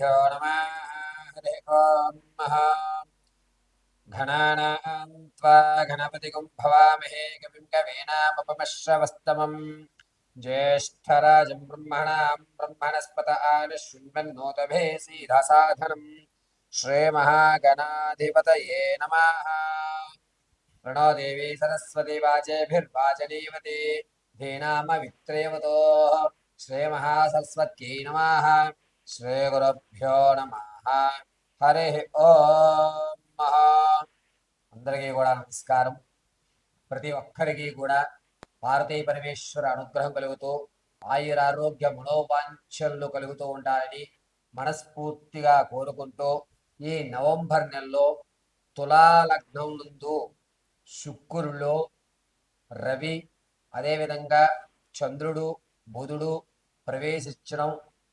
श्रीगुरुभ्यो नमः हरिः ॐ महा घनानां त्वा गणपतिगुं भवामहे कविं कवीनामुपमश्रवस्तमम् ज्येष्ठराजं ब्रह्मणां ब्रह्मणस्पत आनशृण्वन्नोतभे सीधसाधनम् श्रीमहागणाधिपतये नमः प्रणो देवी सरस्वती वाचेभिर्वाचनीवती धीनामवित्रेवतोः श्रीमहासरस्वत्यै नमः శ్రీగురుభ్యో నమ. హరి ఓం మహా అందరికీ కూడా నమస్కారం. ప్రతి ఒక్కరికి కూడా భారతీయ పరమేశ్వర అనుగ్రహం కలుగుతూ ఆయురారోగ్య మనోవాంఛలు కలుగుతూ ఉండాలని మనస్ఫూర్తిగా కోరుకుంటూ ఈ నవంబర్ నెలలో తులాలగ్నం నందు శుక్రులో రవి అదేవిధంగా చంద్రుడు బుధుడు ప్రవేశించడం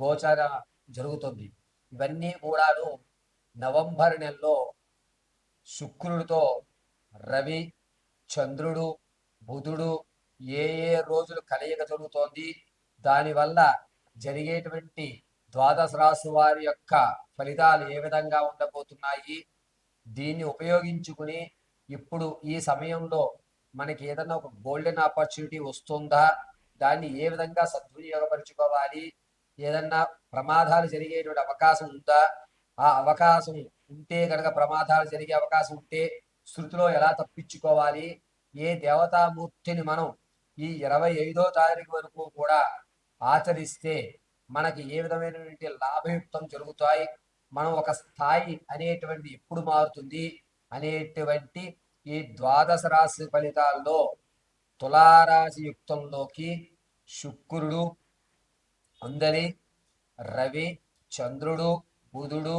గోచర జరుగుతుంది. ఇవన్నీ కూడాను నవంబర్ నెలలో శుక్రుడితో రవి చంద్రుడు బుధుడు ఏ ఏ రోజులు కలయిక జరుగుతోంది దానివల్ల జరిగేటువంటి ద్వాదశ రాశి వారి యొక్క ఫలితాలు ఏ విధంగా ఉండబోతున్నాయి దీన్ని ఉపయోగించుకుని ఇప్పుడు ఈ సమయంలో మనకి ఏదైనా ఒక గోల్డెన్ ఆపర్చునిటీ వస్తుందా దాన్ని ఏ విధంగా సద్వినియోగపరుచుకోవాలి ఏదన్నా ప్రమాదాలు జరిగేటువంటి అవకాశం ఉందా? ఆ అవకాశం ఉంటే కనుక ప్రమాదాలు జరిగే అవకాశం ఉంటే శృతిలో ఎలా తప్పించుకోవాలి? ఏ దేవతామూర్తిని మనం ఈ ఇరవై ఐదో తారీఖు వరకు కూడా ఆచరిస్తే మనకి ఏ విధమైనటువంటి లాభయుక్తం జరుగుతాయి? మనం ఒక స్థాయి అనేటువంటి ఎప్పుడు మారుతుంది? అనేటువంటి ఈ ద్వాదశ రాశి ఫలితాల్లో తులారాశి యుక్తంలోకి శుక్రుడు అందరి రవి చంద్రుడు బుధుడు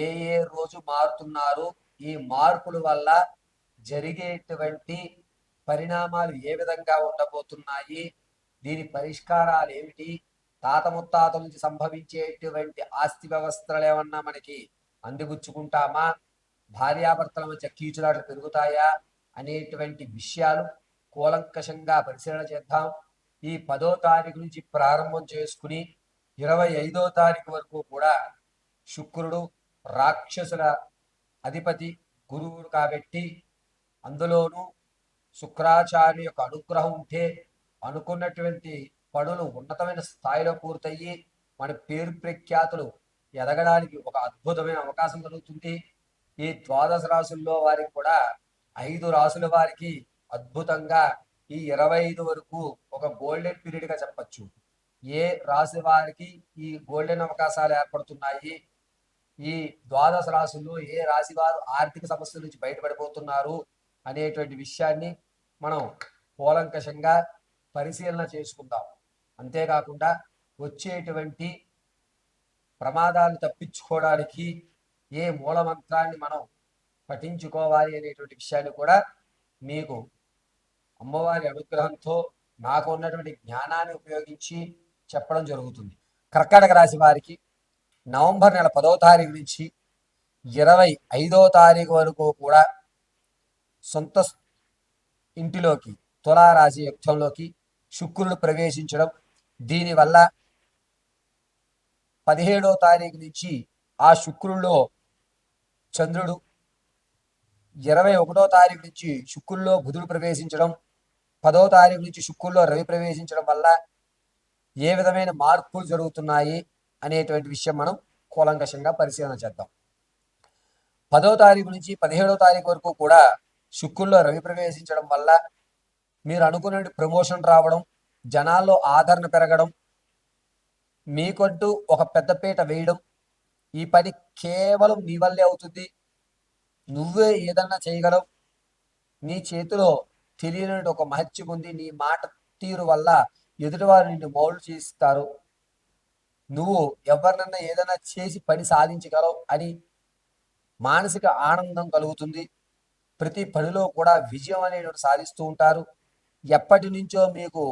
ఏ ఏ రోజు మారుతున్నారు ఈ మార్పుల వల్ల జరిగేటువంటి పరిణామాలు ఏ విధంగా ఉండబోతున్నాయి దీని పరిష్కారాలు ఏమిటి తాత ముత్తాతల నుంచి సంభవించేటువంటి ఆస్తి వ్యవస్థలు ఏమన్నా మనకి అందిపుచ్చుకుంటామా భార్యాభర్తల మధ్య కీచులాట్లు పెరుగుతాయా అనేటువంటి విషయాలు కూలంకషంగా పరిశీలన చేద్దాం. ఈ పదో తారీఖు నుంచి ప్రారంభం చేసుకుని ఇరవై ఐదో తారీఖు వరకు కూడా శుక్రుడు రాక్షసుల అధిపతి గురువుడు కాబట్టి అందులోనూ శుక్రాచార్య యొక్క అనుగ్రహం ఉంటే అనుకున్నటువంటి పనులు ఉన్నతమైన స్థాయిలో పూర్తయ్యి మన పేరు ప్రఖ్యాతులు ఎదగడానికి ఒక అద్భుతమైన అవకాశం కలుగుతుంది ఈ ద్వాదశ రాసుల్లో వారికి కూడా ఐదు రాసుల వారికి అద్భుతంగా ఈ ఇరవై ఐదు వరకు ఒక గోల్డెన్ పీరియడ్గా చెప్పచ్చు. ఏ రాశి వారికి ఈ గోల్డెన్ అవకాశాలు ఏర్పడుతున్నాయి? ఈ ద్వాదశ రాశుల్లో ఏ రాశి వారు ఆర్థిక సమస్యల నుంచి బయటపడిపోతున్నారు అనేటువంటి విషయాన్ని మనం కూలంకషంగా పరిశీలన చేసుకుందాం. అంతేకాకుండా వచ్చేటువంటి ప్రమాదాలు తప్పించుకోవడానికి ఏ మూలమంత్రాన్ని మనం పఠించుకోవాలి అనేటువంటి విషయాన్ని కూడా మీకు అమ్మవారి అనుగ్రహంతో నాకు ఉన్నటువంటి జ్ఞానాన్ని ఉపయోగించి చెప్పడం జరుగుతుంది. కర్కాటక రాశి వారికి నవంబర్ నెల పదో తారీఖు నుంచి ఇరవై ఐదో తారీఖు వరకు కూడా సొంత ఇంటిలోకి తులారాశి యుక్తంలోకి శుక్రుడు ప్రవేశించడం దీనివల్ల పదిహేడో తారీఖు నుంచి ఆ శుక్రుల్లో చంద్రుడు ఇరవై ఒకటో తారీఖు నుంచి శుక్రుల్లో బుధుడు ప్రవేశించడం పదో తారీఖు నుంచి శుక్రుల్లో రవి ప్రవేశించడం వల్ల ఏ విధమైన మార్పులు జరుగుతున్నాయి అనేటువంటి విషయం మనం కూలంకషంగా పరిశీలన చేద్దాం. పదో తారీఖు నుంచి పదిహేడో తారీఖు వరకు కూడా శుక్రుల్లో రవి ప్రవేశించడం వల్ల మీరు అనుకున్న ప్రమోషన్ రావడం జనాల్లో ఆదరణ పెరగడం మీకంటూ ఒక పెద్దపీట వేయడం ఈ పని కేవలం నీ వల్లే అవుతుంది. నువ్వే ఏదన్నా చేయగలవు. నీ చేతిలో తెలియని ఒక మహత్యం ఉంది. నీ మాట తీరు వల్ల ఎదుటివారు నిన్ను మౌలు చేస్తారు. నువ్వు ఎవరినన్నా ఏదైనా చేసి పని సాధించగలవు అని మానసిక ఆనందం కలుగుతుంది. ప్రతి పనిలో కూడా విజయం అనేటువంటి సాధిస్తూ ఉంటారు. ఎప్పటి నుంచో మీకు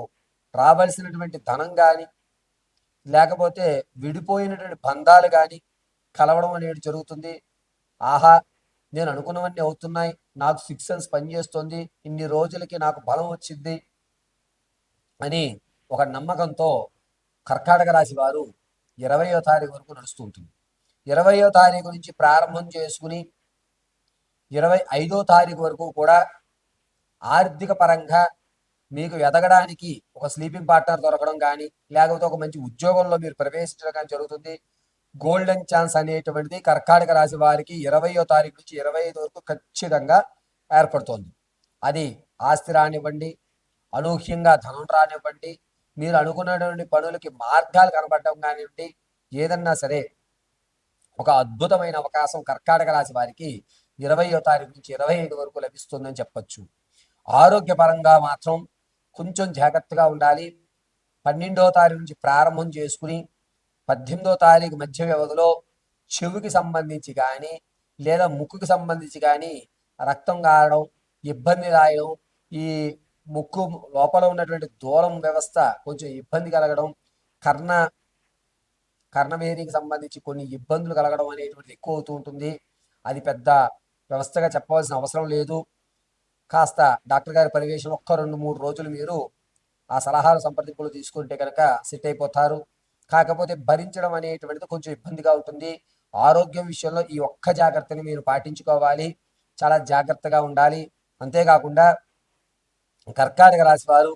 రావాల్సినటువంటి ధనం కానీ లేకపోతే విడిపోయినటువంటి బంధాలు కానీ కలవడం అనేది జరుగుతుంది. ఆహా నేను అనుకున్నవన్నీ అవుతున్నాయి. నాకు సిక్స్ సెన్స్ పనిచేస్తుంది. ఇన్ని రోజులకి నాకు బలం వచ్చింది అని ఒక నమ్మకంతో కర్కాటక రాశి వారు ఇరవయో తారీఖు వరకు నడుస్తుంటుంది ఇరవయో తారీఖు నుంచి ప్రారంభం చేసుకుని ఇరవై ఐదో తారీఖు వరకు కూడా ఆర్థిక పరంగా మీకు ఎదగడానికి ఒక స్లీపింగ్ పార్ట్నర్ దొరకడం కానీ లేకపోతే ఒక మంచి ఉద్యోగంలో మీరు ప్రవేశించడం కానీ జరుగుతుంది. గోల్డెన్ ఛాన్స్ అనేటువంటిది కర్కాటక రాశి వారికి ఇరవయో తారీఖు నుంచి ఇరవై ఐదు వరకు ఖచ్చితంగా ఏర్పడుతోంది. అది ఆస్తి రానివ్వండి అనూహ్యంగా ధనం రానివ్వండి మీరు అనుకున్నటువంటి పనులకి మార్గాలు కనబడడం కానివ్వండి ఏదన్నా సరే ఒక అద్భుతమైన అవకాశం కర్కాటక రాశి వారికి ఇరవయో తారీఖు నుంచి ఇరవై ఐదు వరకు లభిస్తుందని చెప్పచ్చు. ఆరోగ్యపరంగా మాత్రం కొంచెం జాగ్రత్తగా ఉండాలి. పన్నెండో తారీఖు నుంచి ప్రారంభం చేసుకుని పద్దెనిమిదో తారీఖు మధ్య వ్యవధిలో చెవికి సంబంధించి కానీ లేదా ముక్కుకి సంబంధించి కానీ రక్తం కారడం ఇబ్బంది రాయడం ఈ ముక్కు లోపల ఉన్నటువంటి దూరం వ్యవస్థ కొంచెం ఇబ్బంది కలగడం కర్ణ కర్ణవేదికి సంబంధించి కొన్ని ఇబ్బందులు కలగడం అనేటువంటిది ఎక్కువ అవుతూ ఉంటుంది. అది పెద్ద వ్యవస్థగా చెప్పవలసిన అవసరం లేదు. కాస్త డాక్టర్ గారి పర్యవేక్షణ ఒక్క రెండు మూడు రోజులు మీరు ఆ సలహాలు సంప్రదింపులు తీసుకుంటే కనుక సెట్ అయిపోతారు. కాకపోతే భరించడం అనేటువంటిది కొంచెం ఇబ్బందిగా ఉంటుంది. ఆరోగ్యం విషయంలో ఈ ఒక్క జాగ్రత్తని మీరు పాటించుకోవాలి. చాలా జాగ్రత్తగా ఉండాలి. అంతేకాకుండా కర్కాటక రాశి వారు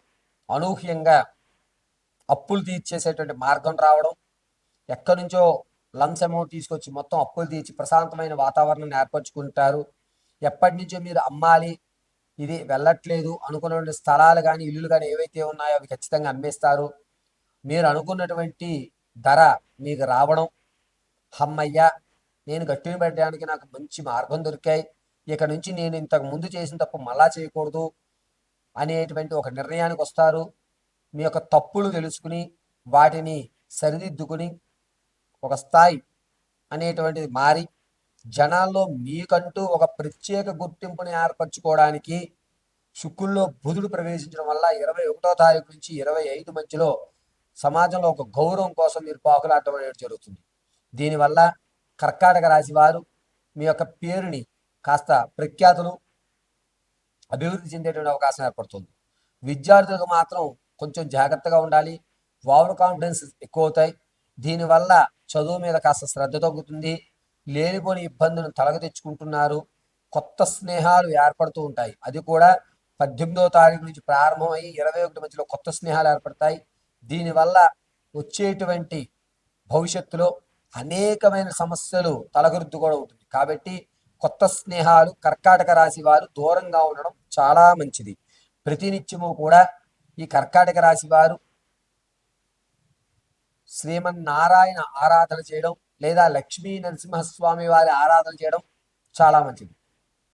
అనూహ్యంగా అప్పులు తీర్చేసేటువంటి మార్గం రావడం ఎక్కడి నుంచో లంచ్ అమౌంట్ తీసుకొచ్చి మొత్తం అప్పులు తీర్చి ప్రశాంతమైన వాతావరణాన్ని ఏర్పరచుకుంటారు. ఎప్పటి నుంచో మీరు అమ్మాలి ఇది వెళ్ళట్లేదు అనుకున్నటువంటి స్థలాలు కానీ ఇల్లులు కానీ ఏవైతే ఉన్నాయో అవి ఖచ్చితంగా అమ్మేస్తారు. మీరు అనుకున్నటువంటి ధర మీకు రావడం హమ్మయ్య నేను గట్టిని పెట్టడానికి నాకు మంచి మార్గం దొరికాయి. ఇక నుంచి నేను ఇంతకు ముందు చేసిన తప్పు మళ్ళా చేయకూడదు అనేటువంటి ఒక నిర్ణయానికి వస్తారు. మీ యొక్క తప్పులు తెలుసుకుని వాటిని సరిదిద్దుకుని ఒక స్థాయి అనేటువంటిది మారి జనాల్లో మీకంటూ ఒక ప్రత్యేక గుర్తింపుని ఏర్పరచుకోవడానికి శుక్రుల్లో బుధుడు ప్రవేశించడం వల్ల ఇరవై ఒకటో తారీఖు నుంచి ఇరవై ఐదు మధ్యలో సమాజంలో ఒక గౌరవం కోసం మీరు పాకులాడటం అనేది జరుగుతుంది. దీనివల్ల కర్కాటక రాశి వారు మీ యొక్క పేరుని కాస్త ప్రఖ్యాతులు అభివృద్ధి చెందేటువంటి అవకాశం ఏర్పడుతుంది. విద్యార్థులకు మాత్రం కొంచెం జాగ్రత్తగా ఉండాలి. ఓవర్ కాన్ఫిడెన్స్ ఎక్కువ అవుతాయి. దీనివల్ల చదువు మీద కాస్త శ్రద్ధ తగ్గుతుంది. లేనిపోని ఇబ్బందులను తలగ తెచ్చుకుంటున్నారు. కొత్త స్నేహాలు ఏర్పడుతూ ఉంటాయి. అది కూడా పద్దెనిమిదవ తారీఖు నుంచి ప్రారంభమై ఇరవై ఒకటి మధ్యలో కొత్త స్నేహాలు ఏర్పడతాయి. దీనివల్ల వచ్చేటువంటి భవిష్యత్తులో అనేకమైన సమస్యలు తలగురుద్దు కూడా ఉంటుంది కాబట్టి కొత్త స్నేహాలు కర్కాటక రాశి వారు దూరంగా ఉండడం చాలా మంచిది. ప్రతినిత్యము కూడా ఈ కర్కాటక రాశి వారు శ్రీమన్నారాయణ ఆరాధన చేయడం లేదా లక్ష్మీ నరసింహస్వామి వారి ఆరాధన చేయడం చాలా మంచిది.